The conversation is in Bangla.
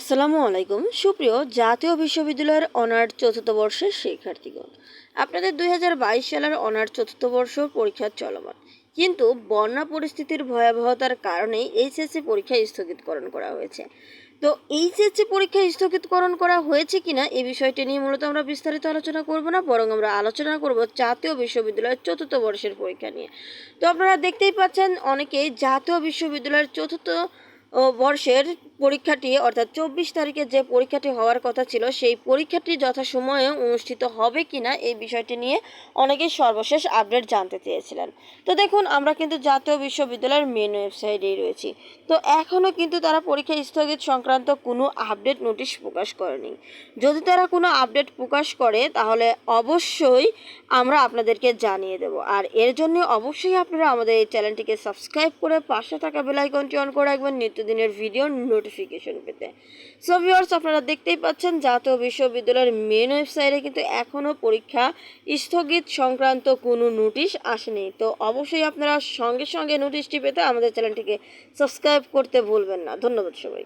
আসসালামু আলাইকুম। সুপ্রিয় জাতীয় বিশ্ববিদ্যালয়ের অনার্স চতুর্থ বর্ষের শিক্ষার্থীগণ, আপনাদের দুই হাজার বাইশ সালের অনার্স চতুর্থ বর্ষ পরীক্ষা চলমান। কিন্তু বন্যা পরিস্থিতির ভয়াবহতার কারণে এইচএসসি পরীক্ষা স্থগিতকরণ করা হয়েছে। তো এইচএসসি পরীক্ষা স্থগিতকরণ করা হয়েছে কিনা এই বিষয়টি নিয়ে মূলত আমরা বিস্তারিত আলোচনা করব না, বরং আমরা আলোচনা করব জাতীয় বিশ্ববিদ্যালয়ের চতুর্থ বর্ষের পরীক্ষা নিয়ে। তো আপনারা দেখতেই পাচ্ছেন, অনেকেই জাতীয় বিশ্ববিদ্যালয়ের চতুর্থ বর্ষের পরীক্ষাটি, অর্থাৎ চব্বিশ তারিখে যে পরীক্ষাটি হওয়ার কথা ছিল, সেই পরীক্ষাটি যথাসময়ে অনুষ্ঠিত হবে কিনা এই বিষয়টি নিয়ে অনেকেই সর্বশেষ আপডেট জানতে চেয়েছিলেন। তো দেখুন, আমরা কিন্তু জাতীয় বিশ্ববিদ্যালয়ের মেন ওয়েবসাইটেই রয়েছি। তো এখনও কিন্তু তারা পরীক্ষা স্থগিত সংক্রান্ত কোনো আপডেট নোটিশ প্রকাশ করেনি। যদি তারা কোনো আপডেট প্রকাশ করে, তাহলে অবশ্যই আমরা আপনাদেরকে জানিয়ে দেব। আর এর জন্য অবশ্যই আপনারা আমাদের এই চ্যানেলটিকে সাবস্ক্রাইব করে পাশে থাকা বেলাইকনটি অন করে রাখবেন। নিত্যদিনের ভিডিও নোটিফিকেশন পেতে। সো ভিউয়ার্স আপনারা দেখতেই পাচ্ছেন, জাতীয় বিশ্ববিদ্যালয়ের মেন ওয়েবসাইটে কিন্তু এখনও পরীক্ষা স্থগিত সংক্রান্ত কোনো নোটিশ আসেনি। তো অবশ্যই আপনারা সঙ্গে সঙ্গে নোটিশটি পেতে আমাদের চ্যানেলটিকে সাবস্ক্রাইব করতে ভুলবেন না। ধন্যবাদ সবাই